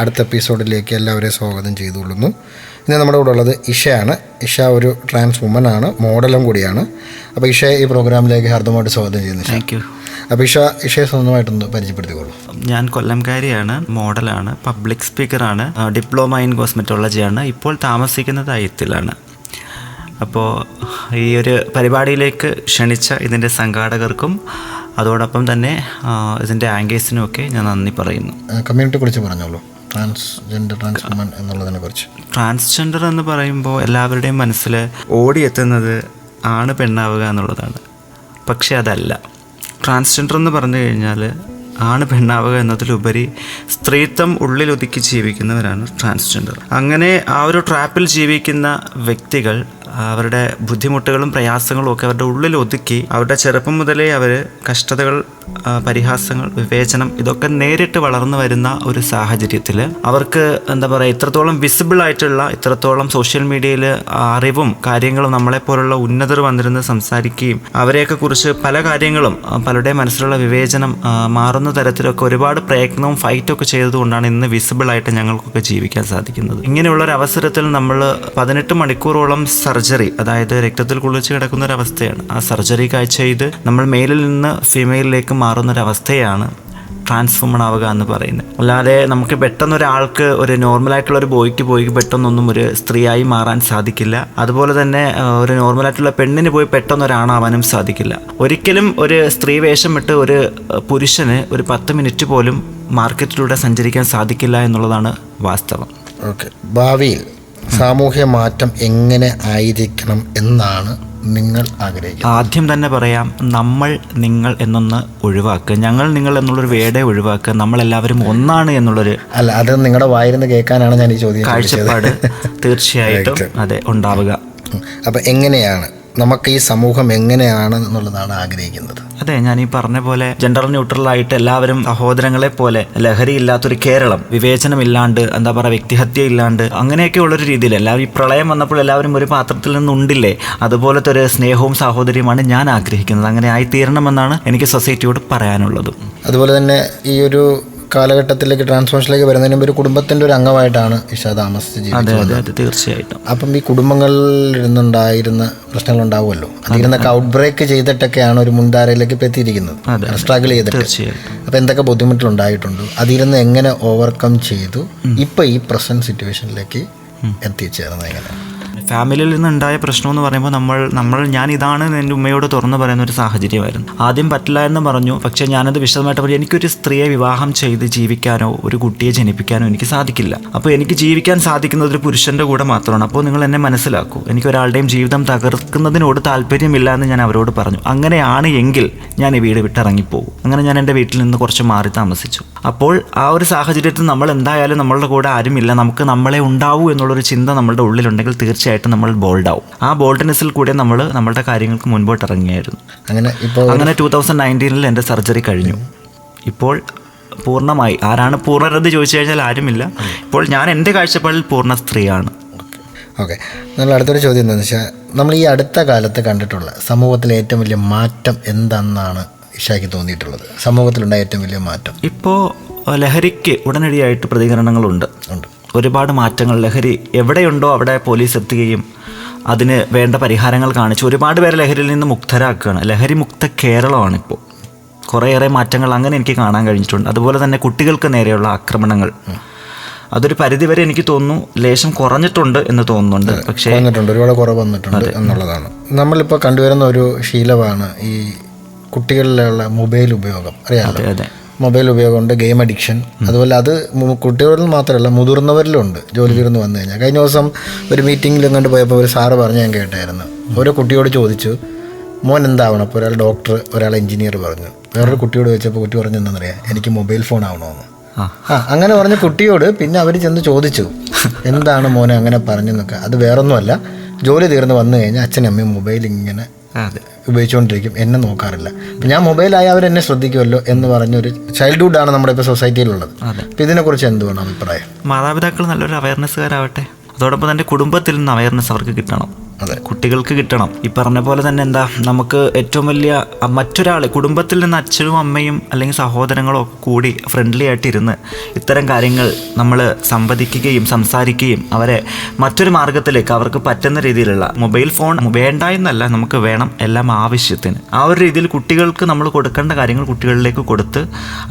അടുത്ത എപ്പിസോഡിലേക്ക് എല്ലാവരെയും സ്വാഗതം ചെയ്തുകൊള്ളുന്നു. ഇന്ന് നമ്മുടെ കൂടെ ഉള്ളത് ഇഷയാണ്. ഇഷ ഒരു ട്രാൻസ് വുമൻ ആണ് മോഡലും കൂടിയാണ്. അപ്പോൾ ഇഷ ഈ പ്രോഗ്രാമിലേക്ക് ഹാർദമായിട്ട് സ്വാഗതം ചെയ്യുന്നു താങ്ക് യു അപ്പോൾ ഇഷ ഇഷയെ സ്വന്തമായിട്ടൊന്ന് പരിചയപ്പെടുത്തിക്കോളൂ. ഞാൻ കൊല്ലംകാരിയാണ് മോഡലാണ് പബ്ലിക് സ്പീക്കറാണ് ഡിപ്ലോമ ഇൻ കോസ്മെറ്റോളജിയാണ് ഇപ്പോൾ താമസിക്കുന്നത് അയത്തിലാണ്. അപ്പോൾ ഈ ഒരു പരിപാടിയിലേക്ക് ക്ഷണിച്ച ഇതിന്റെ സംഘാടകർക്കും അതോടൊപ്പം തന്നെ ഇതിന്റെ ആങ്കേഴ്സിനും ഒക്കെ ഞാൻ നന്ദി പറയുന്നു. കമ്മ്യൂണിറ്റിയെ കുറിച്ച് പറഞ്ഞോളൂ. ട്രാൻസ്ജെൻഡർ ട്രാൻസ് വുമൻ എന്നുള്ളതിനെ കുറിച്ച്. ട്രാൻസ്ജെൻഡർ എന്ന് പറയുമ്പോൾ എല്ലാവരുടെയും മനസ്സിൽ ഓടിയെത്തുന്നത് ആണ് പെണ്ണാവുക എന്നുള്ളതാണ്. പക്ഷേ അതല്ല. ട്രാൻസ്ജെൻഡർ എന്ന് പറഞ്ഞു കഴിഞ്ഞാൽ ആണ് പെണ്ണാവുക എന്നതിലുപരി സ്ത്രീത്വം ഉള്ളിലൊതുക്കി ജീവിക്കുന്നവരാണ് ട്രാൻസ്ജെൻഡർ അങ്ങനെ ആ ഒരു ട്രാപ്പിൽ ജീവിക്കുന്ന വ്യക്തികൾ അവരുടെ ബുദ്ധിമുട്ടുകളും പ്രയാസങ്ങളും ഒക്കെ അവരുടെ ഉള്ളിൽ ഒതുക്കി അവരുടെ ചെറുപ്പം മുതലേ അവർ കഷ്ടതകൾ പരിഹാസങ്ങൾ വിവേചനം ഇതൊക്കെ നേരിട്ട് വളർന്നു വരുന്ന ഒരു സാഹചര്യത്തിൽ അവർക്ക് എന്താ പറയുക ഇത്രത്തോളം വിസിബിൾ ആയിട്ടുള്ള ഇത്രത്തോളം സോഷ്യൽ മീഡിയയിൽ അറിവും കാര്യങ്ങളും നമ്മളെപ്പോലുള്ള ഉന്നതർ വന്നിരുന്ന് സംസാരിക്കുകയും അവരെയൊക്കെ കുറിച്ച് പല കാര്യങ്ങളും പലരുടെ മനസ്സിലുള്ള വിവേചനം മാറുന്ന തരത്തിലൊക്കെ ഒരുപാട് പ്രയത്നവും ഫൈറ്റും ഒക്കെ ചെയ്തതുകൊണ്ടാണ് ഇന്ന് വിസിബിൾ ആയിട്ട് ഞങ്ങൾക്കൊക്കെ ജീവിക്കാൻ സാധിക്കുന്നത്. ഇങ്ങനെയുള്ള ഒരു അവസരത്തിൽ നമ്മൾ പതിനെട്ട് മണിക്കൂറോളം സർജറി അതായത് രക്തത്തിൽ കുളിച്ച് കിടക്കുന്ന ഒരു അവസ്ഥയാണ് ആ സർജറി കാഴ്ച ചെയ്ത് നമ്മൾ മേലിൽ നിന്ന് ഫീമെയിലിലേക്ക് മാറുന്ന ഒരു അവസ്ഥയാണ് ട്രാൻസ്ഫോമൺ ആവുക എന്ന് പറയുന്നത്. അല്ലാതെ നമുക്ക് പെട്ടെന്ന് ഒരാൾക്ക് ഒരു നോർമലായിട്ടുള്ള ഒരു ബോയ്ക്ക് പോയി പെട്ടെന്നൊന്നും ഒരു സ്ത്രീയായി മാറാൻ സാധിക്കില്ല. അതുപോലെ തന്നെ ഒരു നോർമലായിട്ടുള്ള പെണ്ണിന് പോയി പെട്ടെന്ന് ഒരാണാവാനും സാധിക്കില്ല. ഒരിക്കലും ഒരു സ്ത്രീ വേഷം ഇട്ട് ഒരു പുരുഷന് ഒരു പത്ത് മിനിറ്റ് പോലും മാർക്കറ്റിലൂടെ സഞ്ചരിക്കാൻ സാധിക്കില്ല എന്നുള്ളതാണ് വാസ്തവം. ഓക്കെ. ഭാവിയിൽ സാമൂഹ്യ മാറ്റം എങ്ങനെ ആയിരിക്കണം എന്നാണ് നിങ്ങൾ ആഗ്രഹിക്കുന്നത്. ആദ്യം തന്നെ പറയാം നമ്മൾ നിങ്ങൾ എന്നൊന്ന് ഒഴിവാക്കുക. ഞങ്ങൾ നിങ്ങൾ എന്നുള്ളൊരു വേടെ ഒഴിവാക്കുക. നമ്മളെല്ലാവരും ഒന്നാണ് എന്നുള്ളൊരു അല്ല അത് നിങ്ങളുടെ വായിരുന്ന് കേൾക്കാനാണ് ഞാൻ ഈ ചോദ്യം കാഴ്ചപ്പാട് തീർച്ചയായിട്ടും അതെ ഉണ്ടാവുക. അപ്പം എങ്ങനെയാണ് നമുക്ക് ഈ സമൂഹം എങ്ങനെയാണ് എന്നുള്ളതാണ് ആഗ്രഹിക്കുന്നത്. അതെ ഞാൻ ഈ പറഞ്ഞ പോലെ ജെൻഡർ ന്യൂട്രൽ ആയിട്ട് എല്ലാവരും സഹോദരങ്ങളെ പോലെ ലഹരി ഇല്ലാത്തൊരു കേരളം വിവേചനമില്ലാണ്ട് എന്താ പറയുക വ്യക്തിഹത്യ ഇല്ലാണ്ട് അങ്ങനെയൊക്കെ ഉള്ളൊരു രീതിയിൽ എല്ലാവരും ഈ പ്രളയം വന്നപ്പോൾ എല്ലാവരും ഒരു പാത്രത്തിൽ നിന്നുണ്ടില്ലേ അതുപോലത്തെ ഒരു സ്നേഹവും സാഹോദര്യമാണ് ഞാൻ ആഗ്രഹിക്കുന്നത്. അങ്ങനെ ആയിത്തീരണമെന്നാണ് എനിക്ക് സൊസൈറ്റിയോട് പറയാനുള്ളത്. അതുപോലെ തന്നെ ഈ ഒരു കാലഘട്ടത്തിലേക്ക് ട്രാൻസ്ഫോർമേഷനിലേക്ക് വരുന്നതിന് മുമ്പ് ഒരു കുടുംബത്തിന്റെ ഒരു അംഗമായിട്ടാണ് ഇഷ താമസിച്ച് ജീവിച്ചത് തീർച്ചയായിട്ടും. അപ്പം ഈ കുടുംബങ്ങളിൽ ഇരുന്നുണ്ടായിരുന്ന പ്രശ്നങ്ങൾ ഉണ്ടാവുമല്ലോ അതിരുന്നൊക്കെ ഔട്ട് ബ്രേക്ക് ചെയ്തിട്ടൊക്കെയാണ് ഒരു മുൻധാരയിലേക്ക് എത്തിയിരിക്കുന്നത്. സ്ട്രഗിൾ ചെയ്തിട്ട്. അപ്പം എന്തൊക്കെ ബുദ്ധിമുട്ടിലുണ്ടായിട്ടുണ്ട്? അതിരുന്ന് എങ്ങനെ ഓവർകം ചെയ്തു? ഇപ്പം ഈ പ്രസന്റ് സിറ്റുവേഷനിലേക്ക് എത്തിച്ചേർന്നത് എങ്ങനെ ഫാമിലിയിൽ നിന്നുണ്ടായ പ്രശ്നം എന്ന് പറയുമ്പോൾ നമ്മൾ നമ്മൾ ഞാൻ ഇതാണ് എന്റെ ഉമ്മയോട് തുറന്നു പറയുന്ന ഒരു സാഹചര്യമായിരുന്നു. ആദ്യം പറ്റില്ല എന്ന് പറഞ്ഞു. പക്ഷേ ഞാനത് വിശദമായിട്ട് പറഞ്ഞു. എനിക്കൊരു സ്ത്രീയെ വിവാഹം ചെയ്ത് ജീവിക്കാനോ ഒരു കുട്ടിയെ ജനിപ്പിക്കാനോ എനിക്ക് സാധിക്കില്ല. അപ്പോൾ എനിക്ക് ജീവിക്കാൻ സാധിക്കുന്നത് ഒരു പുരുഷന്റെ കൂടെ മാത്രമാണ്. അപ്പോൾ നിങ്ങൾ എന്നെ മനസ്സിലാക്കൂ. എനിക്ക് ഒരാളുടെയും ജീവിതം തകർക്കുന്നതിനോട് താല്പര്യമില്ല എന്ന് ഞാൻ അവരോട് പറഞ്ഞു. അങ്ങനെയാണ് എങ്കിൽ ഞാൻ ഈ വീട് വിട്ടിറങ്ങിപ്പോകും. അങ്ങനെ ഞാൻ എന്റെ വീട്ടിൽ നിന്ന് കുറച്ച് മാറി താമസിച്ചു. അപ്പോൾ ആ ഒരു സാഹചര്യത്തിൽ നമ്മൾ എന്തായാലും നമ്മളുടെ കൂടെ ആരുമില്ല. നമുക്ക് നമ്മളെ ഉണ്ടാവൂ എന്നുള്ളൊരു ചിന്ത നമ്മളുടെ ഉള്ളിലുണ്ടെങ്കിൽ തീർച്ചയായിട്ടും നമ്മൾ ബോൾഡ് ആവും ആ ബോൾഡ്നെസ്സിൽ കൂടെ നമ്മൾ നമ്മളുടെ കാര്യങ്ങൾക്ക് മുൻപോട്ട് ഇറങ്ങിയായിരുന്നു. അങ്ങനെ ഇപ്പോൾ അങ്ങനെ ടൂ തൗസൻഡ് നയന്റീനിൽ എന്റെ സർജറി കഴിഞ്ഞു. ഇപ്പോൾ പൂർണമായി ആരാണ് പൂർണരെന്ന് ചോദിച്ചു കഴിഞ്ഞാൽ ആരുമില്ല. ഇപ്പോൾ ഞാൻ എന്റെ കാഴ്ചപ്പാടിൽ പൂർണ സ്ത്രീയാണ്. ഓക്കെ. നമ്മൾ അടുത്തൊരു ചോദ്യം എന്താണെന്ന് വെച്ചാൽ നമ്മൾ ഈ അടുത്ത കാലത്ത് കണ്ടിട്ടുള്ള സമൂഹത്തിലെ ഏറ്റവും വലിയ മാറ്റം എന്താണെന്നാണ് ഇഷയ്ക്ക് തോന്നിയിട്ടുള്ളത്? സമൂഹത്തിലുണ്ടായ ഏറ്റവും വലിയ മാറ്റം. ഇപ്പോൾ ലഹരിക്ക് ഉടനടിയായിട്ട് പ്രതികരണങ്ങളുണ്ട്. ഉണ്ട്. ഒരുപാട് മാറ്റങ്ങൾ. ലഹരി എവിടെയുണ്ടോ അവിടെ പോലീസ് എത്തുകയും അതിന് വേണ്ട പരിഹാരങ്ങൾ കാണിച്ച്. ഒരുപാട് പേരെ ലഹരിയിൽ നിന്ന് മുക്തരാക്കുകയാണ്. ലഹരി മുക്ത കേരളമാണ് ഇപ്പോൾ കുറേയേറെ മാറ്റങ്ങൾ അങ്ങനെ എനിക്ക് കാണാൻ കഴിഞ്ഞിട്ടുണ്ട്. അതുപോലെ തന്നെ കുട്ടികൾക്ക് നേരെയുള്ള ആക്രമണങ്ങൾ. അതൊരു പരിധിവരെ എനിക്ക് തോന്നുന്നു ലേശം കുറഞ്ഞിട്ടുണ്ട് എന്ന് തോന്നുന്നുണ്ട്. പക്ഷേ വന്നിട്ടുണ്ട് ഒരുപാട് കുറവ് വന്നിട്ടുണ്ട് എന്നുള്ളതാണ്. നമ്മളിപ്പോൾ കണ്ടുവരുന്ന ഒരു ശീലമാണ് ഈ കുട്ടികളിലുള്ള മൊബൈൽ ഉപയോഗം. അറിയാമല്ലോ അതെ അതെ. മൊബൈൽ ഉപയോഗമുണ്ട് ഗെയിം അഡിക്ഷൻ. അതുപോലെ അത് കുട്ടികളിൽ മാത്രമല്ല മുതിർന്നവരിലും ഉണ്ട്. ജോലി തീർന്ന് വന്നു കഴിഞ്ഞാൽ. കഴിഞ്ഞ ദിവസം ഒരു മീറ്റിങ്ങിൽ കണ്ട് പോയപ്പോൾ ഒരു സാറ് പറഞ്ഞു ഞാൻ കേട്ടായിരുന്നു. ഓരോ കുട്ടിയോട് ചോദിച്ചു മോൻ എന്താവണം? അപ്പോൾ ഒരാൾ ഡോക്ടർ ഒരാൾ എഞ്ചിനീയർ പറഞ്ഞു. വേറൊരു കുട്ടിയോട് ചോദിച്ചപ്പോൾ കുട്ടി പറഞ്ഞു എന്താണെന്നറിയാം? എനിക്ക് മൊബൈൽ ഫോൺ ആവണമെന്ന് ആ. അങ്ങനെ പറഞ്ഞ കുട്ടിയോട് പിന്നെ അവർ ചെന്ന് ചോദിച്ചു എന്താണ് മോനെ അങ്ങനെ പറഞ്ഞു പറഞ്ഞെന്നൊക്കെ? അത് വേറൊന്നുമല്ല ജോലി തീർന്ന് വന്നു കഴിഞ്ഞാൽ അച്ഛനും അമ്മയും മൊബൈൽ ഇങ്ങനെ ഉപയോഗിച്ചുകൊണ്ടിരിക്കും. എന്നെ നോക്കാറില്ല. അപ്പം ഞാൻ മൊബൈലായ അവരെന്നെ ശ്രദ്ധിക്കുമല്ലോ എന്ന് പറഞ്ഞൊരു ചൈൽഡ്ഹുഡാണ് നമ്മുടെ ഇപ്പോൾ സൊസൈറ്റിയിലുള്ളത്. അപ്പം ഇതിനെക്കുറിച്ച് എന്തുവാണ് അഭിപ്രായം? മാതാപിതാക്കൾ നല്ലൊരു അവയർനെസ്സുകാരാവട്ടെ അതോടൊപ്പം തന്നെ കുടുംബത്തിൽ നിന്ന് അവയർനെസ് അവർക്ക് കിട്ടണം. കുട്ടികൾക്ക് കിട്ടണം. ഈ പറഞ്ഞ പോലെ തന്നെ എന്താ നമുക്ക് ഏറ്റവും വലിയ മറ്റൊരാൾ കുടുംബത്തിൽ നിന്ന് അച്ഛനും അമ്മയും അല്ലെങ്കിൽ സഹോദരങ്ങളോ കൂടി ഫ്രണ്ട്ലി ആയിട്ടിരുന്ന് ഇത്തരം കാര്യങ്ങൾ നമ്മൾ സംവദിക്കുകയും സംസാരിക്കുകയും അവരെ മറ്റൊരു മാർഗത്തിലേക്ക് അവർക്ക് പറ്റുന്ന രീതിയിലുള്ള മൊബൈൽ ഫോൺ വേണ്ട എന്നല്ല നമുക്ക് വേണം എല്ലാം ആവശ്യത്തിന്. ആ ഒരു രീതിയിൽ കുട്ടികൾക്ക് നമ്മൾ കൊടുക്കേണ്ട കാര്യങ്ങൾ കുട്ടികളിലേക്ക് കൊടുത്ത്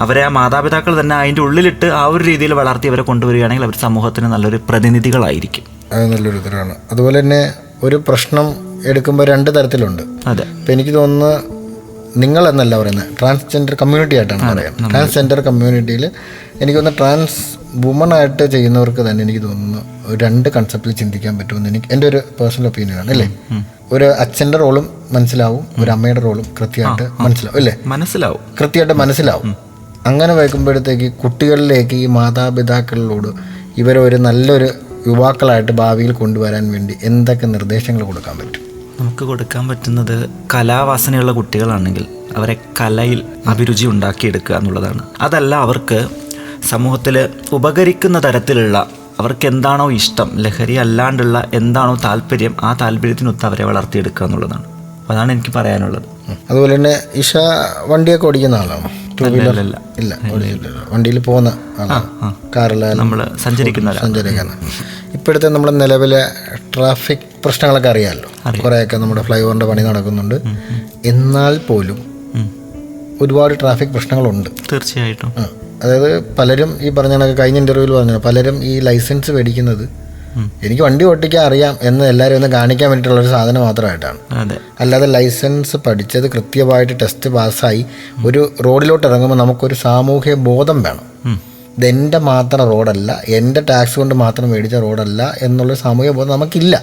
അവരെ ആ മാതാപിതാക്കൾ തന്നെ അതിന്റെ ഉള്ളിലിട്ട് ആ ഒരു രീതിയിൽ വളർത്തി അവരെ കൊണ്ടുവരികയാണെങ്കിൽ അവർ സമൂഹത്തിന് നല്ലൊരു പ്രതിനിധികളായിരിക്കും. അത് നല്ലൊരു ഇതിലാണ്. അതുപോലെ തന്നെ ഒരു പ്രശ്നം എടുക്കുമ്പോൾ രണ്ട് തരത്തിലുണ്ട്. അതെ. ഇപ്പം എനിക്ക് തോന്നുന്നു നിങ്ങൾ എന്നല്ല പറയുന്നത് ട്രാൻസ്ജെൻഡർ കമ്മ്യൂണിറ്റി ആയിട്ടാണ് പറയുന്നത് ട്രാൻസ്ജെൻഡർ കമ്മ്യൂണിറ്റിയിൽ എനിക്ക് തോന്നുന്നു ട്രാൻസ് വുമൺ ആയിട്ട് ചെയ്യുന്നവർക്ക് തന്നെ എനിക്ക് തോന്നുന്നു ഒരു രണ്ട് കൺസെപ്റ്റിൽ ചിന്തിക്കാൻ പറ്റുമെന്ന് എനിക്ക് എന്റെ ഒരു പേഴ്സണൽ ഒപ്പീനിയൻ ആണ് അല്ലേ? ഒരു അച്ഛന്റെ റോളും മനസ്സിലാവും ഒരു അമ്മയുടെ റോളും കൃത്യമായിട്ട് മനസ്സിലാവും അല്ലേ? മനസ്സിലാവും. കൃത്യമായിട്ട് മനസ്സിലാവും. അങ്ങനെ വയ്ക്കുമ്പോഴത്തേക്ക് കുട്ടികളിലേക്ക് ഈ മാതാപിതാക്കളിലോട് ഇവരെ ഒരു നല്ലൊരു യുവാക്കളായിട്ട് ഭാവിയിൽ കൊണ്ടുവരാൻ വേണ്ടി എന്തൊക്കെ നിർദ്ദേശങ്ങൾ കൊടുക്കാൻ പറ്റും? നമുക്ക് കൊടുക്കാൻ പറ്റുന്നത് കലാവാസനയുള്ള കുട്ടികളാണെങ്കിൽ അവരെ കലയിൽ അഭിരുചി ഉണ്ടാക്കിയെടുക്കുക എന്നുള്ളതാണ്. അതല്ല അവർക്ക് സമൂഹത്തിൽ ഉപകരിക്കുന്ന തരത്തിലുള്ള അവർക്ക് എന്താണോ ഇഷ്ടം ലഹരി അല്ലാണ്ടുള്ള എന്താണോ താല്പര്യം ആ താല്പര്യത്തിനൊത്ത് അവരെ വളർത്തിയെടുക്കുക എന്നുള്ളതാണ്. അതാണ് എനിക്ക് പറയാനുള്ളത്. അതുപോലെ തന്നെ ഇഷ വണ്ടിയൊക്കെ ഓടിക്കുന്ന ആളാണോ? ടൂ വീലർ ഇല്ല വണ്ടിയിൽ പോകുന്ന കാറിലായാലും നമ്മൾ സഞ്ചരിക്കുന്ന സഞ്ചരിക്കുന്ന. ഇപ്പോഴത്തെ നമ്മുടെ നിലവിലെ ട്രാഫിക് പ്രശ്നങ്ങളൊക്കെ അറിയാമല്ലോ കുറേയൊക്കെ നമ്മുടെ ഫ്ലൈ ഓവറിന്റെ പണി നടക്കുന്നുണ്ട്. എന്നാൽ പോലും ഒരുപാട് ട്രാഫിക് പ്രശ്നങ്ങളുണ്ട്. തീർച്ചയായിട്ടും. അതായത് പലരും ഈ പറഞ്ഞ കണക്ക് കഴിഞ്ഞ ഇന്റർവ്യൂവിൽ പറഞ്ഞു പലരും ഈ ലൈസൻസ് മേടിക്കുന്നത്. എനിക്ക് വണ്ടി ഓട്ടിക്കാൻ അറിയാം എന്ന് എല്ലാവരും ഒന്ന് കാണിക്കാൻ വേണ്ടിയിട്ടുള്ള ഒരു സാധനം മാത്രമായിട്ടാണ്. അല്ലാതെ ലൈസൻസ് പഠിച്ചത് കൃത്യമായിട്ട് ടെസ്റ്റ് പാസ്സായി ഒരു റോഡിലോട്ട് ഇറങ്ങുമ്പോൾ നമുക്കൊരു സാമൂഹ്യ ബോധം വേണം. ഇതെന്റെ ഇതെന്റെ മാത്രം റോഡല്ല എന്റെ ടാക്സ് കൊണ്ട് മാത്രം മേടിച്ച റോഡല്ല എന്നുള്ള സാമൂഹ്യ ബോധം നമുക്കില്ല.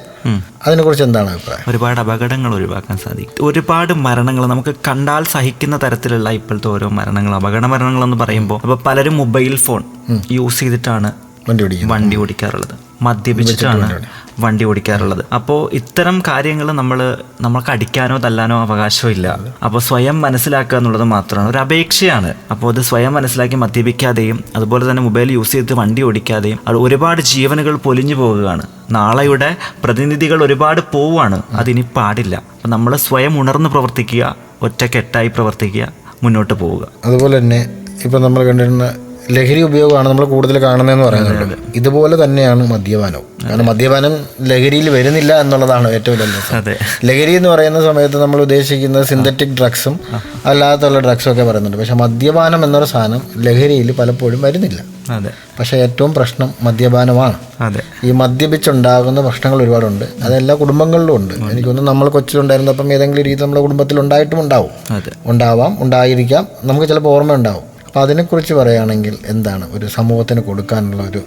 അതിനെക്കുറിച്ച് എന്താണ് അഭിപ്രായം? ഒരുപാട് അപകടങ്ങൾ ഒഴിവാക്കാൻ സാധിക്കും. ഒരുപാട് മരണങ്ങൾ നമുക്ക് കണ്ടാൽ സഹിക്കുന്ന തരത്തിലുള്ള ഇപ്പോഴത്തെ ഓരോ മരണങ്ങൾ അപകട മരണങ്ങൾ എന്ന് പറയുമ്പോൾ അപ്പോൾ പലരും മൊബൈൽ ഫോൺ യൂസ് ചെയ്തിട്ടാണ് വണ്ടി ഓടിക്കാറുള്ളത്. മദ്യപിച്ചിട്ടാണ് വണ്ടി ഓടിക്കാറുള്ളത്. അപ്പോൾ ഇത്തരം കാര്യങ്ങൾ നമ്മൾ നമ്മൾക്ക് അടിക്കാനോ തല്ലാനോ അവകാശമില്ല അപ്പോൾ സ്വയം മനസ്സിലാക്കുക എന്നുള്ളത് മാത്രമാണ്. ഒരു അപേക്ഷയാണ്. അപ്പോൾ അത് സ്വയം മനസ്സിലാക്കി മദ്യപിക്കാതെയും അതുപോലെ തന്നെ മൊബൈൽ യൂസ് ചെയ്ത് വണ്ടി ഓടിക്കാതെയും അത് ഒരുപാട് ജീവനുകൾ പൊലിഞ്ഞു പോവുകയാണ്. നാളെയുടെ പ്രതിനിധികൾ ഒരുപാട് പോവുകയാണ്. അതിനി പാടില്ല. അപ്പം നമ്മൾ സ്വയം ഉണർന്ന് പ്രവർത്തിക്കുക ഒറ്റക്കെട്ടായി പ്രവർത്തിക്കുക മുന്നോട്ട് പോവുക. അതുപോലെ തന്നെ ഇപ്പം നമ്മൾ കണ്ടിരുന്ന ലഹരി ഉപയോഗമാണ് നമ്മൾ കൂടുതൽ കാണുന്നതെന്ന് പറയുന്നത് ഇതുപോലെ തന്നെയാണ് മദ്യപാനവും. കാരണം മദ്യപാനം ലഹരിയിൽ വരുന്നില്ല എന്നുള്ളതാണ് ഏറ്റവും വലിയ അതെ. ലഹരി എന്ന് പറയുന്ന സമയത്ത് നമ്മൾ ഉദ്ദേശിക്കുന്നത് സിന്തറ്റിക് ഡ്രഗ്സും അല്ലാത്തുള്ള ഡ്രഗ്സും ഒക്കെ പറയുന്നുണ്ട്. പക്ഷെ മദ്യപാനം എന്നൊരു സാധനം ലഹരിയിൽ പലപ്പോഴും വരുന്നില്ല. അതെ. പക്ഷേ ഏറ്റവും പ്രശ്നം മദ്യപാനമാണ്. അതെ. ഈ മദ്യപിച്ചുണ്ടാകുന്ന പ്രശ്നങ്ങൾ ഒരുപാടുണ്ട്. എല്ലാ കുടുംബങ്ങളിലും ഉണ്ട്. എനിക്ക് തോന്നുന്നു നമ്മൾ കൊച്ചിലുണ്ടായിരുന്നപ്പം ഏതെങ്കിലും രീതി നമ്മുടെ കുടുംബത്തിൽ ഉണ്ടായിട്ടും ഉണ്ടാവും അതെ. ഉണ്ടാവാം ഉണ്ടായിരിക്കാം. നമുക്ക് ചിലപ്പോൾ ഓർമ്മ ഉണ്ടാവും അപ്പോൾ അതിനെക്കുറിച്ച് പറയുകയാണെങ്കിൽ എന്താണ് ഒരു സമൂഹത്തിന് കൊടുക്കാനുള്ള ഒരു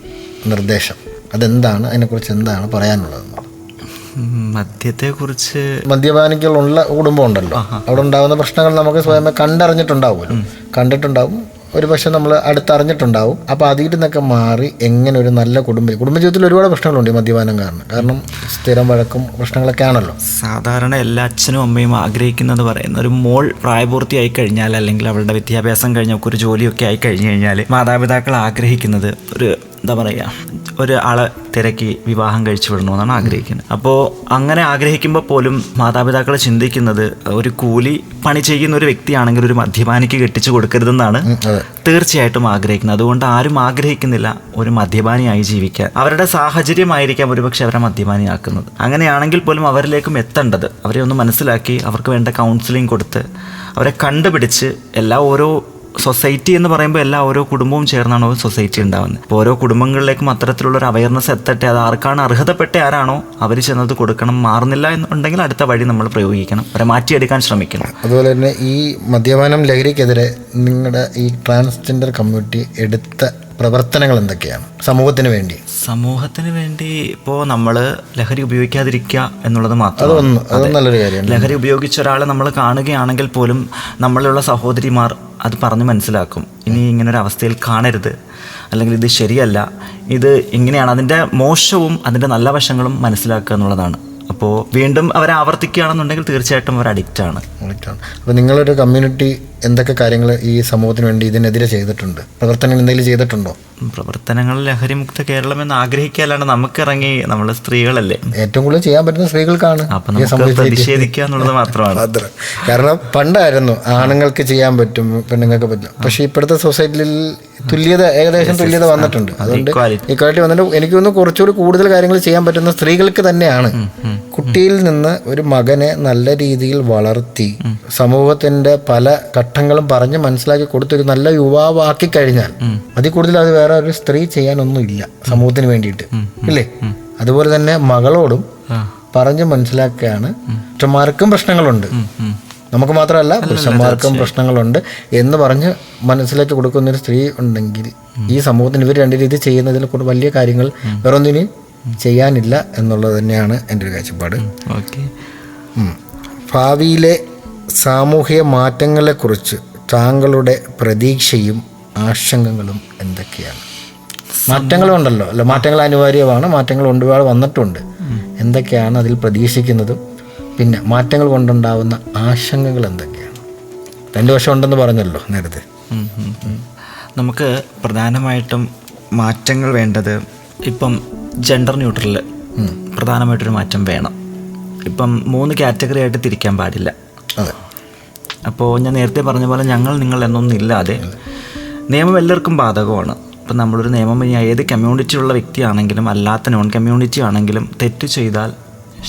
നിർദ്ദേശം? അതെന്താണ്? അതിനെക്കുറിച്ച് എന്താണ് പറയാനുള്ളത്? മദ്യത്തെക്കുറിച്ച് മദ്യപാനികളുള്ള കുടുംബം ഉണ്ടല്ലോ. അവിടെ ഉണ്ടാകുന്ന പ്രശ്നങ്ങൾ നമുക്ക് സ്വയമേ കണ്ടറിഞ്ഞിട്ടുണ്ടാവുമല്ലോ. കണ്ടിട്ടുണ്ടാവും. ഒരു പക്ഷേ നമ്മൾ അടുത്തറിഞ്ഞിട്ടുണ്ടാവും. അപ്പോൾ അതിൽ നിന്നൊക്കെ മാറി എങ്ങനെ ഒരു നല്ല കുടുംബ കുടുംബജീവിതത്തിൽ ഒരുപാട് പ്രശ്നങ്ങളുണ്ട് ഈ മദ്യപാനം കാരണം. കാരണം സ്ഥിരം വഴക്കും പ്രശ്നങ്ങളൊക്കെ ആണല്ലോ. സാധാരണ എല്ലാ അച്ഛനും അമ്മയും ആഗ്രഹിക്കുന്നത് പറയുന്ന ഒരു മോൾ പ്രായപൂർത്തിയായി കഴിഞ്ഞാൽ അല്ലെങ്കിൽ അവളുടെ വിദ്യാഭ്യാസം കഴിഞ്ഞ ഒരു ജോലിയൊക്കെ ആയി കഴിഞ്ഞു കഴിഞ്ഞാൽ മാതാപിതാക്കൾ ആഗ്രഹിക്കുന്നത് ഒരു എന്താ പറയുക ഒരു ആളെ തിരക്കി വിവാഹം കഴിച്ചു വിടണമെന്നാണ് ആഗ്രഹിക്കുന്നത്. അപ്പോൾ അങ്ങനെ ആഗ്രഹിക്കുമ്പോൾ പോലും മാതാപിതാക്കൾ ചിന്തിക്കുന്നത് ഒരു കൂലി പണി ചെയ്യുന്ന ഒരു വ്യക്തിയാണെങ്കിൽ ഒരു മദ്യപാനിക്ക് കെട്ടിച്ചു കൊടുക്കരുതെന്നാണ് തീർച്ചയായിട്ടും ആഗ്രഹിക്കുന്നത്. അതുകൊണ്ട് ആരും ആഗ്രഹിക്കുന്നില്ല ഒരു മദ്യപാനിയായി ജീവിക്കാൻ. അവരുടെ സാഹചര്യമായിരിക്കാം ഒരുപക്ഷെ അവരെ മദ്യപാനിയാക്കുന്നത്. അങ്ങനെയാണെങ്കിൽ പോലും അവരിലേക്കും എത്തേണ്ടത് അവരെ ഒന്ന് മനസ്സിലാക്കി അവർക്ക് വേണ്ട കൗൺസിലിംഗ് കൊടുത്ത് അവരെ കണ്ടുപിടിച്ച് എല്ലാ ഓരോ സൊസൈറ്റി എന്ന് പറയുമ്പോൾ എല്ലാ ഓരോ കുടുംബവും ചേർന്നാണ് ഒരു സൊസൈറ്റി ഉണ്ടാവുന്നത്. അപ്പോൾ ഓരോ കുടുംബങ്ങളിലേക്കും അത്തരത്തിലുള്ള ഒരു അവയർനെസ് എത്തട്ടെ അത് ആർക്കാണ് അർഹതപ്പെട്ട ആരാണോ അവർ ചെന്നത് കൊടുക്കണം മാറുന്നില്ല എന്നുണ്ടെങ്കിൽ അടുത്ത വഴി നമ്മൾ പ്രയോഗിക്കണം അവരെ മാറ്റിയെടുക്കാൻ ശ്രമിക്കണം. അതുപോലെ തന്നെ ഈ മദ്യപാനം ലഹരിക്കെതിരെ നിങ്ങളുടെ ഈ ട്രാൻസ്ജെൻഡർ കമ്മ്യൂണിറ്റി എടുത്ത പ്രവർത്തനങ്ങൾ എന്തൊക്കെയാണ്? സമൂഹത്തിന് വേണ്ടി. സമൂഹത്തിന് വേണ്ടി ഇപ്പോൾ നമ്മൾ ലഹരി ഉപയോഗിക്കാതിരിക്കുക എന്നുള്ളത് മാത്രം. ലഹരി ഉപയോഗിച്ച ഒരാളെ നമ്മൾ കാണുകയാണെങ്കിൽ പോലും നമ്മളിലുള്ള സഹോദരിമാർ അത് പറഞ്ഞ് മനസ്സിലാക്കും. ഇനി ഇങ്ങനെ ഒരു അവസ്ഥയിൽ കാണരുത്. അല്ലെങ്കിൽ ഇത് ശരിയല്ല. ഇത് ഇങ്ങനെയാണ്. അതിന്റെ മോശവും അതിന്റെ നല്ല വശങ്ങളും മനസ്സിലാക്കുക എന്നുള്ളതാണ്. അപ്പോൾ വീണ്ടും അവരെ ആവർത്തിക്കുകയാണെന്നുണ്ടെങ്കിൽ തീർച്ചയായിട്ടും അവർ അഡിക്റ്റ് ആണ്. അപ്പോൾ നിങ്ങളൊരു കമ്മ്യൂണിറ്റി എന്തൊക്കെ കാര്യങ്ങൾ ഈ സമൂഹത്തിന് വേണ്ടി ഇതിനെതിരെ ചെയ്തിട്ടുണ്ട്? പ്രവർത്തനങ്ങൾ എന്തെങ്കിലും ചെയ്തിട്ടുണ്ടോ? പ്രവർത്തനങ്ങൾ ലഹരിമുക്ത കേരളം എന്ന് ആഗ്രഹിക്കാലാണ് നമുക്കിറങ്ങി നമ്മൾ സ്ത്രീകളല്ലേ. ഏറ്റവും കൂടുതൽ ചെയ്യാൻ പറ്റുന്ന സ്ത്രീകൾക്കാണ് നമുക്ക് പ്രതിഷേധിക്കുക എന്നുള്ളത് മാത്രമാണ്. കാരണം പണ്ടായിരുന്നു ആണുങ്ങൾക്ക് ചെയ്യാൻ പറ്റും പെണ്ണുങ്ങൾക്ക് പറ്റും. പക്ഷെ ഇപ്പോഴത്തെ സൊസൈറ്റിയിൽ തുല്യത ഏകദേശം തുല്യത വന്നിട്ടുണ്ട്. അതുകൊണ്ട്. ഇക്വാലിറ്റി വന്നിട്ട് എനിക്ക് തോന്നുന്നു കുറച്ചുകൂടി കൂടുതൽ കാര്യങ്ങൾ ചെയ്യാൻ പറ്റുന്ന സ്ത്രീകൾക്ക് തന്നെയാണ്. കുട്ടിയിൽ നിന്ന് ഒരു മകനെ നല്ല രീതിയിൽ വളർത്തി സമൂഹത്തിന്റെ പല ഘട്ടങ്ങളും പറഞ്ഞ് മനസ്സിലാക്കി കൊടുത്തൊരു നല്ല യുവാവാക്കി കഴിഞ്ഞാൽ അതിൽ കൂടുതൽ അത് വേറെ ഒരു സ്ത്രീ ചെയ്യാനൊന്നുമില്ല സമൂഹത്തിന് വേണ്ടിയിട്ട്. ഇല്ലേ? അതുപോലെ തന്നെ മകളോടും പറഞ്ഞ് മനസ്സിലാക്കുകയാണ്. പുരുഷന്മാർക്കും പ്രശ്നങ്ങളുണ്ട്. നമുക്ക് മാത്രമല്ല പുരുഷന്മാർക്കും പ്രശ്നങ്ങളുണ്ട് എന്ന് പറഞ്ഞ് മനസ്സിലാക്കി കൊടുക്കുന്ന ഒരു സ്ത്രീ ഉണ്ടെങ്കിൽ ഈ സമൂഹത്തിന് ഇവർ രണ്ട് രീതി ചെയ്യുന്നതിൽ കൂടെ വലിയ കാര്യങ്ങൾ വേറൊന്നിനും ചെയ്യാനില്ല എന്നുള്ളത് തന്നെയാണ് എന്റെ ഒരു കാഴ്ചപ്പാട്. ഓക്കെ. ഭാവിയിലെ സാമൂഹിക മാറ്റങ്ങളെക്കുറിച്ച് താങ്കളുടെ പ്രതീക്ഷയും ആശങ്കകളും എന്തൊക്കെയാണ്? മാറ്റങ്ങളുണ്ടല്ലോ. അല്ല മാറ്റങ്ങൾ അനിവാര്യമാണ്. മാറ്റങ്ങൾ ഒരുപാട് വന്നിട്ടുണ്ട്. എന്തൊക്കെയാണ് അതിൽ പ്രതീക്ഷിക്കുന്നതും? പിന്നെ മാറ്റങ്ങൾ കൊണ്ടുണ്ടാവുന്ന ആശങ്കകൾ എന്തൊക്കെയാണ്? രണ്ട് വർഷം ഉണ്ടെന്ന് പറഞ്ഞല്ലോ നേരത്തെ. നമുക്ക് പ്രധാനമായിട്ടും മാറ്റങ്ങൾ വേണ്ടത് ഇപ്പം ജെൻഡർ ന്യൂട്രലിൽ പ്രധാനമായിട്ടൊരു മാറ്റം വേണം. ഇപ്പം മൂന്ന് കാറ്റഗറി ആയിട്ട് തിരിക്കാൻ പാടില്ല. അതെ. അപ്പോൾ ഞാൻ നേരത്തെ പറഞ്ഞ പോലെ ഞങ്ങൾ നിങ്ങൾ എന്നൊന്നും ഇല്ലാതെ നിയമം എല്ലാവർക്കും ബാധകമാണ്. ഇപ്പം നമ്മളൊരു നിയമം ഏത് കമ്മ്യൂണിറ്റിയുള്ള വ്യക്തിയാണെങ്കിലും അല്ലാത്ത നോൺ കമ്മ്യൂണിറ്റി ആണെങ്കിലും തെറ്റ് ചെയ്താൽ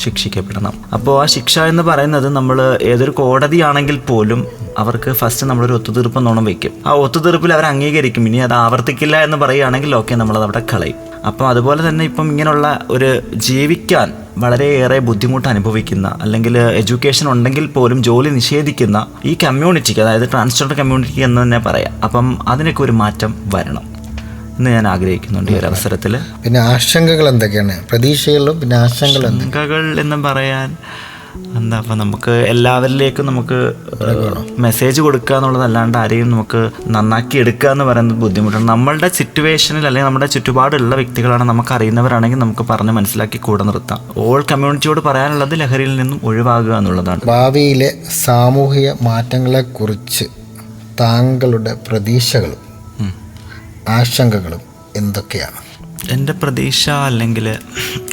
ശിക്ഷിക്കപ്പെടണം. അപ്പോൾ ആ ശിക്ഷ എന്ന് പറയുന്നത് നമ്മൾ ഏതൊരു കോടതിയാണെങ്കിൽ പോലും അവർക്ക് ഫസ്റ്റ് നമ്മളൊരു ഒത്തുതീർപ്പ് നോണം വയ്ക്കും. ആ ഒത്തുതീർപ്പിൽ അവർ അംഗീകരിക്കും ഇനി അത് ആവർത്തിക്കില്ല എന്ന് പറയുകയാണെങ്കിൽ ഓക്കെ നമ്മളത് അവിടെ കളയും. അപ്പം അതുപോലെ തന്നെ ഇപ്പം ഇങ്ങനെയുള്ള ഒരു ജീവിക്കാൻ വളരെയേറെ ബുദ്ധിമുട്ട് അനുഭവിക്കുന്ന അല്ലെങ്കിൽ എഡ്യൂക്കേഷൻ ഉണ്ടെങ്കിൽ പോലും ജോലി നിഷേധിക്കുന്ന ഈ കമ്മ്യൂണിറ്റിക്ക് അതായത് ട്രാൻസ്ജെൻഡർ കമ്മ്യൂണിറ്റി എന്ന് തന്നെ പറയാം. അപ്പം അതിനൊക്കെ ഒരു മാറ്റം വരണം എന്ന് ഞാൻ ആഗ്രഹിക്കുന്നുണ്ട് ഈ ഒരു അവസരത്തിൽ പിന്നെ ആശങ്കകൾ എന്തൊക്കെയാണ്? പ്രതീക്ഷകളും പിന്നെ ആശങ്കകൾ എന്തൊക്കെ ശങ്കകൾ എന്ന് പറയാൻ എന്താ അപ്പം നമുക്ക് എല്ലാവരിലേക്കും നമുക്ക് മെസ്സേജ് കൊടുക്കുക എന്നുള്ളതല്ലാണ്ട് ആരെയും നമുക്ക് നന്നാക്കി എടുക്കുക എന്ന് പറയുന്നത് ബുദ്ധിമുട്ടാണ്. നമ്മളുടെ സിറ്റുവേഷനിൽ അല്ലെങ്കിൽ നമ്മുടെ ചുറ്റുപാടുള്ള വ്യക്തികളാണ് നമുക്ക് അറിയുന്നവരാണെങ്കിൽ നമുക്ക് പറഞ്ഞ് മനസ്സിലാക്കി കൂടെ നിർത്താം. ഓൾ കമ്മ്യൂണിറ്റിയോട് പറയാനുള്ളത് ലഹരിയിൽ നിന്നും ഒഴിവാകുക എന്നുള്ളതാണ്. ഭാവിയിലെ സാമൂഹിക മാറ്റങ്ങളെക്കുറിച്ച് താങ്കളുടെ പ്രതീക്ഷകളും. ആശങ്കകളും എന്തൊക്കെയാണ്? എന്റെ പ്രതീക്ഷ അല്ലെങ്കിൽ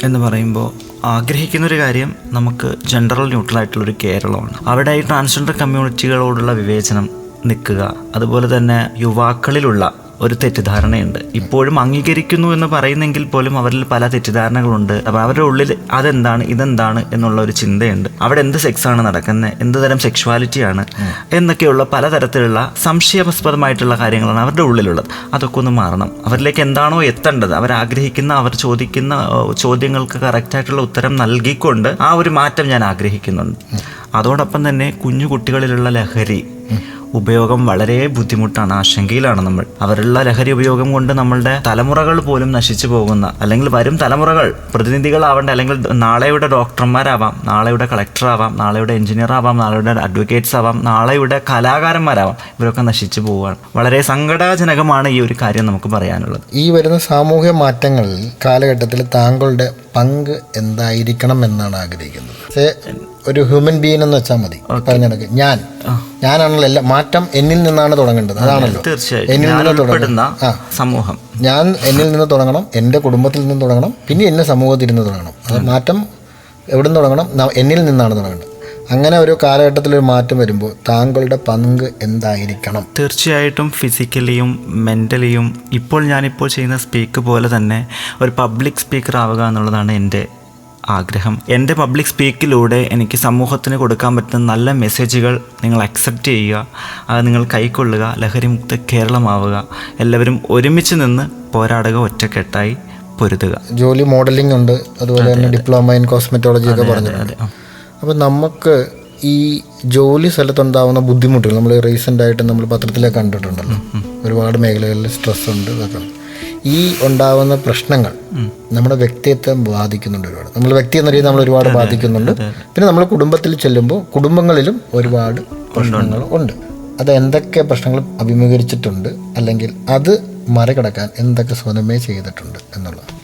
എന്ന് പറയുമ്പോൾ ആഗ്രഹിക്കുന്നൊരു കാര്യം നമുക്ക് ജെൻഡറൽ ന്യൂട്രൽ ആയിട്ടുള്ളൊരു കേരളമാണ്. അവിടെ ഈ ട്രാൻസ്ജെൻഡർ കമ്മ്യൂണിറ്റികളോടുള്ള വിവേചനം നിൽക്കുക. അതുപോലെ തന്നെ യുവാക്കളിലുള്ള ഒരു തെറ്റിദ്ധാരണയുണ്ട്. ഇപ്പോഴും അംഗീകരിക്കുന്നു എന്ന് പറയുന്നെങ്കിൽ പോലും അവരിൽ പല തെറ്റിദ്ധാരണകളുണ്ട്. അപ്പോൾ അവരുടെ ഉള്ളിൽ അതെന്താണ് ഇതെന്താണ് എന്നുള്ള ഒരു ചിന്തയുണ്ട്. അവിടെ എന്ത് സെക്സ് ആണ് നടക്കുന്നത് എന്ത് തരം സെക്ഷുവാലിറ്റിയാണ് എന്നൊക്കെയുള്ള പലതരത്തിലുള്ള സംശയാസ്പദമായിട്ടുള്ള കാര്യങ്ങളാണ് അവരുടെ ഉള്ളിലുള്ളത്. അതൊക്കെ ഒന്ന് മാറണം. അവരിലേക്ക് എന്താണോ എത്തേണ്ടത് അവർ ആഗ്രഹിക്കുന്ന അവർ ചോദിക്കുന്ന ചോദ്യങ്ങൾക്ക് കറക്റ്റായിട്ടുള്ള ഉത്തരം നൽകിക്കൊണ്ട് ആ ഒരു മാറ്റം ഞാൻ ആഗ്രഹിക്കുന്നുണ്ട്. അതോടൊപ്പം തന്നെ കുഞ്ഞു കുട്ടികളിലുള്ള ലഹരി ഉപയോഗം വളരെ ബുദ്ധിമുട്ടാണ് ആശങ്കയിലാണ് നമ്മൾ. അവരുള്ള ലഹരി ഉപയോഗം കൊണ്ട് നമ്മളുടെ തലമുറകൾ പോലും നശിച്ചു പോകുന്ന അല്ലെങ്കിൽ വരും തലമുറകൾ പ്രതിനിധികളാവേണ്ട അല്ലെങ്കിൽ നാളെയുടെ ഡോക്ടർമാരാവാം നാളെയുടെ കളക്ടറാവാം നാളെയുടെ എഞ്ചിനീയർ ആവാം നാളെയുടെ അഡ്വക്കേറ്റ്സ് ആവാം നാളെയുടെ കലാകാരന്മാരാവാം. ഇവരൊക്കെ നശിച്ചു പോവുകയാണ്. വളരെ സങ്കടാജനകമാണ് ഈ ഒരു കാര്യം നമുക്ക് പറയാനുള്ളത്. ഈ വരുന്ന സാമൂഹ്യ മാറ്റങ്ങളിൽ കാലഘട്ടത്തിൽ താങ്കളുടെ പങ്ക് എന്തായിരിക്കണം എന്നാണ് ആഗ്രഹിക്കുന്നത്? ഒരു ഹ്യൂമൻ ബീൻ എന്ന് വെച്ചാൽ മതി. പറഞ്ഞിടക്ക്. ഞാൻ. ഞാനാണല്ലോ എല്ലാം മാറ്റം എന്നിൽ നിന്നാണ് തുടങ്ങേണ്ടത്. അതാണല്ലോ. എന്നിൽ നിന്ന് തുടങ്ങുന്ന സമൂഹം. ഞാൻ എന്നിൽ നിന്ന് തുടങ്ങണം. എന്റെ കുടുംബത്തിൽ നിന്ന് തുടങ്ങണം. പിന്നെ എന്നെ സമൂഹത്തിൽ നിന്ന് തുടങ്ങണം. അത് മാറ്റം എവിടെ നിന്ന് തുടങ്ങണം എന്നിൽ നിന്നാണ് തുടങ്ങേണ്ടത്. അങ്ങനെ ഒരു കാലഘട്ടത്തിൽ ഒരു മാറ്റം വരുമ്പോൾ താങ്കളുടെ പങ്ക് എന്തായിരിക്കണം? തീർച്ചയായിട്ടും ഫിസിക്കലിയും മെന്റലിയും ഇപ്പോൾ ഞാനിപ്പോൾ ചെയ്യുന്ന സ്പീക്ക് പോലെ തന്നെ ഒരു പബ്ലിക് സ്പീക്കർ ആവുക എന്നുള്ളതാണ് എന്റെ ആഗ്രഹം. എന്റെ പബ്ലിക് സ്പീക്കിലൂടെ എനിക്ക് സമൂഹത്തിന് കൊടുക്കാൻ പറ്റുന്ന നല്ല മെസ്സേജുകൾ നിങ്ങൾ അക്സെപ്റ്റ് ചെയ്യുക. അത് നിങ്ങൾ കൈക്കൊള്ളുക. ലഹരിമുക്ത കേരളമാവുക. എല്ലാവരും ഒരുമിച്ച് നിന്ന് പോരാടുക ഒറ്റക്കെട്ടായി പൊരുതുക. ജോലി മോഡലിംഗ് ഉണ്ട്. അതുപോലെ തന്നെ ഡിപ്ലോമ ഇൻ കോസ്മെറ്റോളജി ഒക്കെ പറഞ്ഞിട്ടുണ്ട്. ആ. അപ്പോൾ നമുക്ക് ഈ ജോലി സ്ഥലത്തുണ്ടാവുന്ന ബുദ്ധിമുട്ടുകൾ നമ്മൾ റീസെന്റ് ആയിട്ട് നമ്മൾ പത്രത്തിലൊക്കെ കണ്ടിട്ടുണ്ടല്ലോ. ഒരുപാട് മേഖലകളിൽ സ്ട്രെസ് ഉണ്ട്. ഇതൊക്കെ. ഈ ഉണ്ടാവുന്ന പ്രശ്നങ്ങൾ നമ്മുടെ വ്യക്തിത്വം ബാധിക്കുന്നുണ്ട് ഒരുപാട്. നമ്മൾ വ്യക്തി എന്ന രീതിയിൽ നമ്മൾ ഒരുപാട് ബാധിക്കുന്നുണ്ട്. പിന്നെ നമ്മൾ കുടുംബത്തിൽ ചെല്ലുമ്പോൾ കുടുംബങ്ങളിലും ഒരുപാട് പ്രശ്നങ്ങൾ ഉണ്ട്. അത് എന്തൊക്കെ പ്രശ്നങ്ങൾ അഭിമുഖീകരിച്ചിട്ടുണ്ട് അല്ലെങ്കിൽ അത് മറികടക്കാൻ എന്തൊക്കെ സ്വതമേ ചെയ്തിട്ടുണ്ട് എന്നുള്ളത്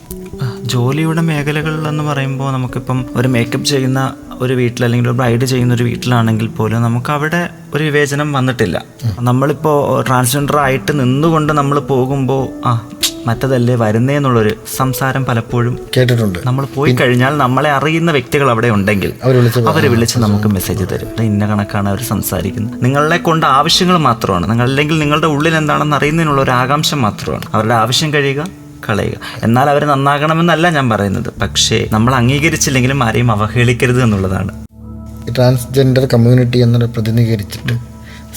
ജോലിയുടെ മേഖലകളിലെന്ന് എന്ന് പറയുമ്പോൾ നമുക്കിപ്പം ഒരു മേക്കപ്പ് ചെയ്യുന്ന ഒരു വീട്ടിൽ അല്ലെങ്കിൽ ഒരു ബ്രൈഡ് ചെയ്യുന്ന ഒരു വീട്ടിലാണെങ്കിൽ പോലും നമുക്ക് അവിടെ ഒരു വിവേചനം വന്നിട്ടില്ല. നമ്മളിപ്പോൾ ട്രാൻസ്ജെൻഡർ ആയിട്ട് നിന്നുകൊണ്ട് നമ്മൾ പോകുമ്പോൾ ആ മറ്റതല്ലേ വരുന്നേ എന്നുള്ളൊരു സംസാരം പലപ്പോഴും കേട്ടിട്ടുണ്ട്. നമ്മൾ പോയി കഴിഞ്ഞാൽ നമ്മളെ അറിയുന്ന വ്യക്തികൾ അവിടെ ഉണ്ടെങ്കിൽ അവർ വിളിച്ച് അവരെ വിളിച്ച് നമുക്ക് മെസ്സേജ് തരും. ഇന്ന കണക്കാണ് അവർ സംസാരിക്കുന്നത്. നിങ്ങളെ കൊണ്ട് ആവശ്യങ്ങൾ മാത്രമാണ്. നിങ്ങൾ അല്ലെങ്കിൽ നിങ്ങളുടെ ഉള്ളിൽ എന്താണെന്ന് അറിയുന്നതിനുള്ള ഒരു ആകാംക്ഷ മാത്രമാണ്. അവരുടെ ആവശ്യം കഴിയുക കളയുക. എന്നാൽ അവർ നന്നാകണമെന്നല്ല ഞാൻ പറയുന്നത്. പക്ഷേ നമ്മൾ അംഗീകരിച്ചില്ലെങ്കിലും ആരെയും അവഹേളിക്കരുത് എന്നുള്ളതാണ്. ട്രാൻസ്ജെൻഡർ കമ്മ്യൂണിറ്റി എന്നത് പ്രതിനിധീകരിച്ചിട്ട്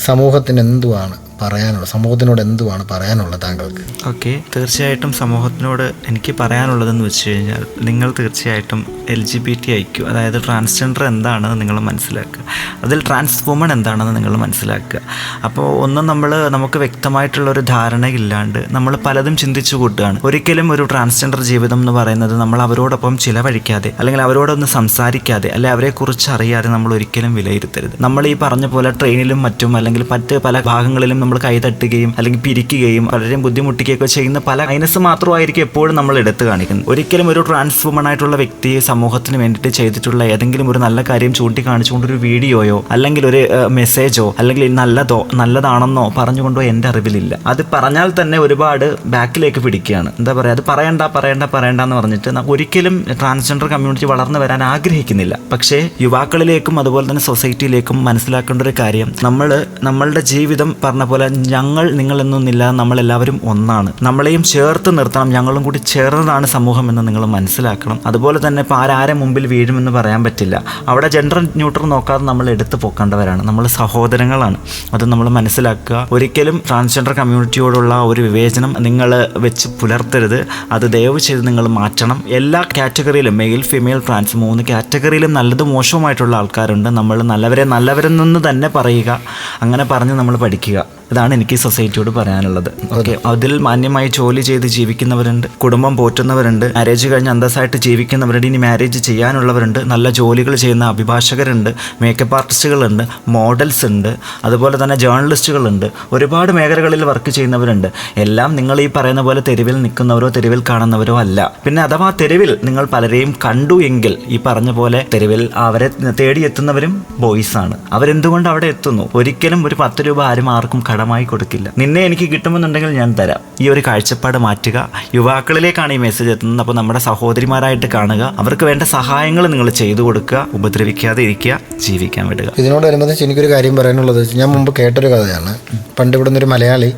സമൂഹത്തിന് എന്തുവാണ് പറയാനുള്ളത്? സമൂഹത്തിനോട് എന്തുമാണ് പറയാനുള്ളത് താങ്കൾക്ക്? ഓക്കെ തീർച്ചയായിട്ടും സമൂഹത്തിനോട് എനിക്ക് പറയാനുള്ളതെന്ന് വെച്ച് കഴിഞ്ഞാൽ നിങ്ങൾ തീർച്ചയായിട്ടും L G B T I Q അതായത് ട്രാൻസ്ജെൻഡർ എന്താണെന്ന് നിങ്ങൾ മനസ്സിലാക്കുക. അതിൽ ട്രാൻസ് വുമൺ എന്താണെന്ന് നിങ്ങൾ മനസ്സിലാക്കുക. അപ്പോൾ ഒന്നും നമ്മൾ നമുക്ക് വ്യക്തമായിട്ടുള്ള ഒരു ധാരണയില്ലാണ്ട് നമ്മൾ പലതും ചിന്തിച്ചു കൂട്ടുകയാണ്. ഒരിക്കലും ഒരു ട്രാൻസ്ജെൻഡർ ജീവിതം എന്ന് പറയുന്നത് നമ്മൾ അവരോടൊപ്പം ചിലവഴിക്കാതെ അല്ലെങ്കിൽ അവരോടൊന്ന് സംസാരിക്കാതെ അല്ലെ അവരെക്കുറിച്ച് അറിയാതെ നമ്മൾ ഒരിക്കലും വിലയിരുത്തരുത്. നമ്മൾ ഈ പറഞ്ഞ പോലെ ട്രെയിനിലും മറ്റും അല്ലെങ്കിൽ മറ്റ് പല ഭാഗങ്ങളിലും നമ്മൾ കൈ തട്ടുകയും അല്ലെങ്കിൽ പിരിക്കുകയും പലരെയും ബുദ്ധിമുട്ടിക്കുകയൊക്കെ ചെയ്യുന്ന പല മൈനസ് മാത്രമായിരിക്കും എപ്പോഴും നമ്മൾ എടുത്തു കാണിക്കുന്നത്. ഒരിക്കലും ഒരു ട്രാൻസ്ഫോമൺ ആയിട്ടുള്ള വ്യക്തിയെ സമൂഹത്തിന് വേണ്ടിയിട്ട് ചെയ്തിട്ടുള്ള ഏതെങ്കിലും ഒരു നല്ല കാര്യം ചൂണ്ടിക്കാണിച്ചുകൊണ്ട് ഒരു വീഡിയോയോ അല്ലെങ്കിൽ ഒരു മെസ്സേജോ അല്ലെങ്കിൽ നല്ലതോ നല്ലതാണെന്നോ പറഞ്ഞുകൊണ്ടോ എന്റെ അറിവിലില്ല. അത് പറഞ്ഞാൽ തന്നെ ഒരുപാട് ബാക്കിലേക്ക് പിടിക്കുകയാണ്. എന്താ പറയുക അത് പറയണ്ട പറയണ്ട പറയണ്ട എന്ന് പറഞ്ഞിട്ട് ഒരിക്കലും ട്രാൻസ്ജെൻഡർ കമ്മ്യൂണിറ്റി വളർന്നു വരാൻ ആഗ്രഹിക്കുന്നില്ല. പക്ഷേ യുവാക്കളിലേക്കും അതുപോലെ തന്നെ സൊസൈറ്റിയിലേക്കും മനസ്സിലാക്കേണ്ട ഒരു കാര്യം നമ്മൾ നമ്മളുടെ ജീവിതം പറഞ്ഞ പോലെ ഞങ്ങൾ നിങ്ങൾ എന്നൊന്നില്ല നമ്മളെല്ലാവരും ഒന്നാണ്. നമ്മളെയും ചേർത്ത് നിർത്തണം ഞങ്ങളും കൂടി ചേർന്നതാണ് സമൂഹം എന്ന് നിങ്ങൾ മനസ്സിലാക്കണം. അതുപോലെ തന്നെ ഇപ്പോൾ ആരാരെ മുമ്പിൽ വീഴുമെന്ന് പറയാൻ പറ്റില്ല. അവിടെ ജെൻഡർ ന്യൂട്രൽ നോക്കാതെ നമ്മൾ എടുത്തു പോക്കേണ്ടവരാണ്. നമ്മൾ സഹോദരങ്ങളാണ്. അത് നമ്മൾ മനസ്സിലാക്കുക. ഒരിക്കലും ട്രാൻസ്ജെൻഡർ കമ്മ്യൂണിറ്റിയോടുള്ള ഒരു വിവേചനം നിങ്ങൾ വെച്ച് പുലർത്തരുത്. അത് ദയവ് ചെയ്ത് നിങ്ങൾ മാറ്റണം. എല്ലാ കാറ്റഗറിയിലും മെയിൽ ഫീമെയിൽ ട്രാൻസ് മൂന്ന് കാറ്റഗറിയിലും നല്ലത് മോശവുമായിട്ടുള്ള ആൾക്കാരുണ്ട്. നമ്മൾ നല്ലവരെ നല്ലവരെന്ന് തന്നെ പറയുക. അങ്ങനെ പറഞ്ഞ് നമ്മൾ പഠിക്കുക. ഇതാണ് എനിക്ക് സൊസൈറ്റിയോട് പറയാനുള്ളത്. ഓക്കെ അതിൽ മാന്യമായി ജോലി ചെയ്ത് ജീവിക്കുന്നവരുണ്ട് കുടുംബം പോറ്റുന്നവരുണ്ട് മാരേജ് കഴിഞ്ഞ് അന്തസ്സായിട്ട് ജീവിക്കുന്നവരുണ്ട് ഇനി മാരേജ് ചെയ്യാനുള്ളവരുണ്ട് നല്ല ജോലികൾ ചെയ്യുന്ന അഭിഭാഷകരുണ്ട് മേക്കപ്പ് ആർട്ടിസ്റ്റുകളുണ്ട് മോഡൽസ് ഉണ്ട് അതുപോലെ തന്നെ ജേർണലിസ്റ്റുകളുണ്ട് ഒരുപാട് മേഖലകളിൽ വർക്ക് ചെയ്യുന്നവരുണ്ട്. എല്ലാം നിങ്ങൾ ഈ പറയുന്ന പോലെ തെരുവിൽ നിൽക്കുന്നവരോ തെരുവിൽ കാണുന്നവരോ അല്ല. പിന്നെ അഥവാ തെരുവിൽ നിങ്ങൾ പലരെയും കണ്ടു എങ്കിൽ ഈ പറഞ്ഞ പോലെ തെരുവിൽ അവരെ തേടിയെത്തുന്നവരും ബോയ്സ് ആണ്. അവരെന്തുകൊണ്ട് അവിടെ എത്തുന്നു? ഒരിക്കലും ഒരു പത്ത് രൂപ ആരും ആർക്കും കടമായി കൊടുക്കില്ല. നിന്നെ എനിക്ക് കിട്ടുമെന്നുണ്ടെങ്കിൽ ഞാൻ തരാം. ഈ ഒരു കാഴ്ചപ്പാട് മാറ്റുക. യുവാക്കളിലേക്കാണ് ഈ മെസ്സേജ് എത്തുന്നത്. അപ്പോൾ നമ്മുടെ സഹോദരിമാരായിട്ട് കാണുക. അവർക്ക് വേണ്ട സഹായങ്ങൾ നിങ്ങൾ ചെയ്തു കൊടുക്കുക. ഉപദ്രവിക്കാതെ ഇരിക്കുക. ജീവിക്കാൻ വിടുക. ഇതിനോടനുബന്ധിച്ച് എനിക്കൊരു കാര്യം പറയാനുള്ളത്. ഞാൻ മുമ്പ് കേട്ടൊരു കഥയാണ്. പണ്ട് ഇവിടെ നിന്നൊരു മലയാളി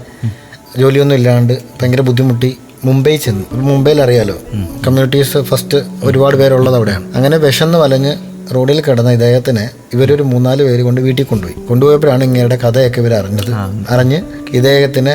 ജോലിയൊന്നും ഇല്ലാണ്ട് ഭയങ്കര ബുദ്ധിമുട്ടി മുംബൈ ചെന്നു. മുംബൈയിൽ അറിയാലോ. കമ്മ്യൂണിറ്റീസ് ഫസ്റ്റ് ഒരുപാട് പേരുള്ളത് അവിടെയാണ്. അങ്ങനെ വിശന്ന് വലഞ്ഞ് റോഡിൽ കിടന്ന ഇദ്ദേഹത്തിന് ഇവരൊരു മൂന്നാൽ പേര് കൊണ്ട് വീട്ടിൽ കൊണ്ടുപോയി. കൊണ്ടുപോയപ്പോഴാണ് ഇങ്ങയുടെ കഥയൊക്കെ ഇവർ അറിഞ്ഞത്. അറിഞ്ഞ് ഇദ്ദേഹത്തിന്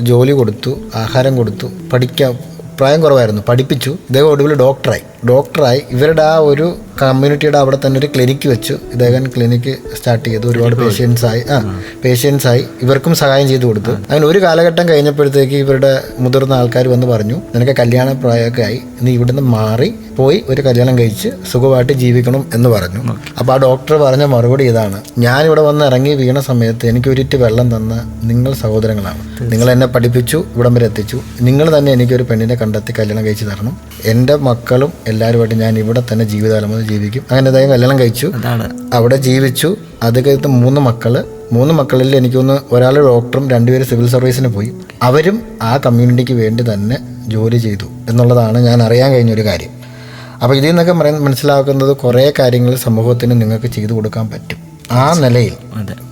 ജോലി കൊടുത്തു ആഹാരം കൊടുത്തു പഠിക്കാൻ പ്രായം കുറവായിരുന്നു. പഠിപ്പിച്ചു. ഇദ്ദേഹം ഒടുവിൽ ഡോക്ടറായി ഡോക്ടറായി ഇവരുടെ ആ ഒരു കമ്മ്യൂണിറ്റിയുടെ അവിടെ തന്നെ ഒരു ക്ലിനിക്ക് വെച്ചു. ഇദ്ദേഹം ക്ലിനിക്ക് സ്റ്റാർട്ട് ചെയ്തു. ഒരുപാട് പേഷ്യൻസ് ആയി. ആ പേഷ്യൻസ് ആയി. ഇവർക്കും സഹായം ചെയ്തു കൊടുത്തു. അങ്ങനെ ഒരു കാലഘട്ടം കഴിഞ്ഞപ്പോഴത്തേക്ക് ഇവരുടെ മുതിർന്ന ആൾക്കാർ വന്ന് പറഞ്ഞു നിനക്ക് കല്യാണ പ്രായമൊക്കെ ആയി. നീ ഇവിടുന്ന് മാറി പോയി ഒരു കല്യാണം കഴിച്ച് സുഖമായിട്ട് ജീവിക്കണം എന്ന് പറഞ്ഞു. അപ്പോൾ ആ ഡോക്ടർ പറഞ്ഞ മറുപടി ഇതാണ്. ഞാനിവിടെ വന്ന് ഇറങ്ങി വീണ സമയത്ത് എനിക്ക് ഒരിറ്റ് വെള്ളം തന്ന നിങ്ങൾ സഹോദരങ്ങളാണ്. നിങ്ങൾ എന്നെ പഠിപ്പിച്ചു ഇവിടം വരെ എത്തിച്ചു. നിങ്ങൾ തന്നെ എനിക്കൊരു പെണ്ണിനെ കണ്ടെത്തി കല്യാണം കഴിച്ച് തരണം. എന്റെ മക്കളും എല്ലാവരുമായിട്ട് ഞാൻ ഇവിടെ തന്നെ ജീവിതകാലം ജീവിക്കും. അങ്ങനെ അദ്ദേഹം കല്യാണം കഴിച്ചു. അവിടെ ജീവിച്ചു. അത് കഴിഞ്ഞ മൂന്ന് മക്കൾ. മൂന്ന് മക്കളിൽ എനിക്കൊന്ന് ഒരാൾ ഡോക്ടറും രണ്ടുപേരും സിവിൽ സർവീസിന് പോയി. അവരും ആ കമ്മ്യൂണിറ്റിക്ക് വേണ്ടി തന്നെ ജോലി ചെയ്തു എന്നുള്ളതാണ് ഞാൻ അറിയാൻ കഴിഞ്ഞൊരു കാര്യം. അപ്പോൾ ഇതിൽ നിന്നൊക്കെ പറയാൻ മനസ്സിലാക്കുന്നത് കുറേ കാര്യങ്ങൾ സമൂഹത്തിന് നിങ്ങൾക്ക് ചെയ്തു കൊടുക്കാൻ പറ്റും. ആ നിലയിൽ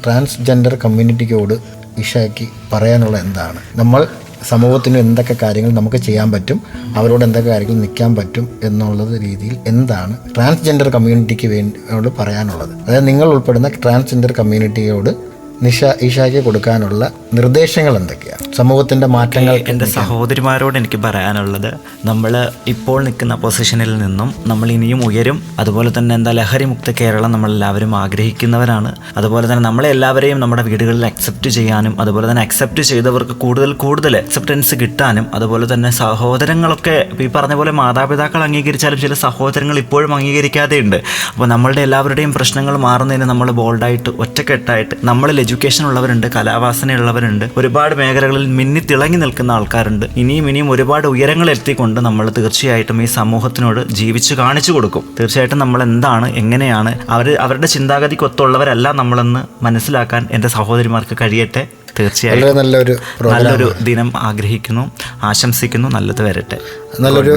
ട്രാൻസ്ജെൻഡർ കമ്മ്യൂണിറ്റിക്കോട് ഇഷാക്കി പറയാനുള്ള എന്താണ്? നമ്മൾ സമൂഹത്തിന് എന്തൊക്കെ കാര്യങ്ങൾ നമുക്ക് ചെയ്യാൻ പറ്റും അവരോട് എന്തൊക്കെ കാര്യങ്ങൾ നിൽക്കാൻ പറ്റും എന്നുള്ളത് രീതിയിൽ എന്താണ് ട്രാൻസ്ജെൻഡർ കമ്മ്യൂണിറ്റിക്ക് വേണ്ടി പറയാനുള്ളത്. അതായത് നിങ്ങൾ ഉൾപ്പെടുന്ന ട്രാൻസ്ജെൻഡർ കമ്മ്യൂണിറ്റിയോട് നിഷ ഈഷയ്ക്ക് കൊടുക്കാനുള്ള നിർദ്ദേശങ്ങൾ എന്തൊക്കെയാണ്? സമൂഹത്തിന്റെ മാറ്റങ്ങൾ എന്റെ സഹോദരിമാരോട് എനിക്ക് പറയാനുള്ളത് നമ്മൾ ഇപ്പോൾ നിൽക്കുന്ന പൊസിഷനിൽ നിന്നും നമ്മൾ ഇനിയും ഉയരും. അതുപോലെ തന്നെ എന്താ ലഹരി മുക്ത കേരളം നമ്മളെല്ലാവരും ആഗ്രഹിക്കുന്നവരാണ്. അതുപോലെ തന്നെ നമ്മളെ എല്ലാവരെയും നമ്മുടെ വീടുകളിൽ അക്സെപ്റ്റ് ചെയ്യാനും അതുപോലെ തന്നെ അക്സെപ്റ്റ് ചെയ്തവർക്ക് കൂടുതൽ കൂടുതൽ അക്സെപ്റ്റൻസ് കിട്ടാനും അതുപോലെ തന്നെ സഹോദരങ്ങളൊക്കെ ഈ പറഞ്ഞ പോലെ മാതാപിതാക്കൾ അംഗീകരിച്ചാലും ചില സഹോദരങ്ങൾ ഇപ്പോഴും അംഗീകരിക്കാതെ ഉണ്ട് അപ്പോൾ നമ്മളുടെ എല്ലാവരുടെയും പ്രശ്നങ്ങൾ മാറുന്നതിന് നമ്മൾ ബോൾഡായിട്ട് ഒറ്റക്കെട്ടായിട്ട് നമ്മളിൽ എഡ്യൂക്കേഷൻ ഉള്ളവരുണ്ട് കലാവാസനയുള്ളവരുണ്ട് ഒരുപാട് മേഖലകളിൽ മിന്നി തിളങ്ങി നിൽക്കുന്ന ആൾക്കാരുണ്ട്. ഇനിയും ഇനിയും ഒരുപാട് ഉയരങ്ങൾ എത്തിക്കൊണ്ട് നമ്മൾ തീർച്ചയായിട്ടും ഈ സമൂഹത്തിനോട് ജീവിച്ച് കാണിച്ചു കൊടുക്കും. തീർച്ചയായിട്ടും നമ്മൾ എന്താണ് എങ്ങനെയാണ് അവർ അവരുടെ ചിന്താഗതിക്കൊത്തുള്ളവരല്ല നമ്മളെന്ന് മനസ്സിലാക്കാൻ എന്റെ സഹോദരിമാർക്ക് കഴിയട്ടെ. തീർച്ചയായും നല്ലൊരു നല്ലൊരു ദിനം ആഗ്രഹിക്കുന്നു ആശംസിക്കുന്നു നല്ലത് വരട്ടെ. നല്ലൊരു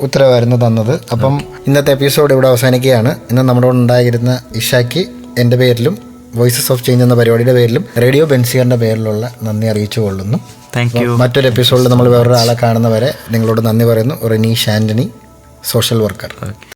ഉത്തരവായിരുന്നു തന്നത്. അപ്പം ഇന്നത്തെ എപ്പിസോഡ് ഇവിടെ അവസാനിക്കുകയാണ്. ഇന്ന് നമ്മുടെ ഉണ്ടായിരുന്ന ഇഷാക്ക് എന്റെ പേരിലും വോയിസസ് ഓഫ് ചേഞ്ച് എന്ന പരിപാടിയുടെ പേരിലും റേഡിയോ ബെൻസിയറിന്റെ പേരിലുള്ള നന്ദി അറിയിച്ചു കൊള്ളുന്നു. താങ്ക് യു മറ്റൊരു എപ്പിസോഡിൽ നമ്മൾ വേറൊരാളെ കാണുന്നവരെ നിങ്ങളോട് നന്ദി പറയുന്നു. Reneesh Antony social worker okay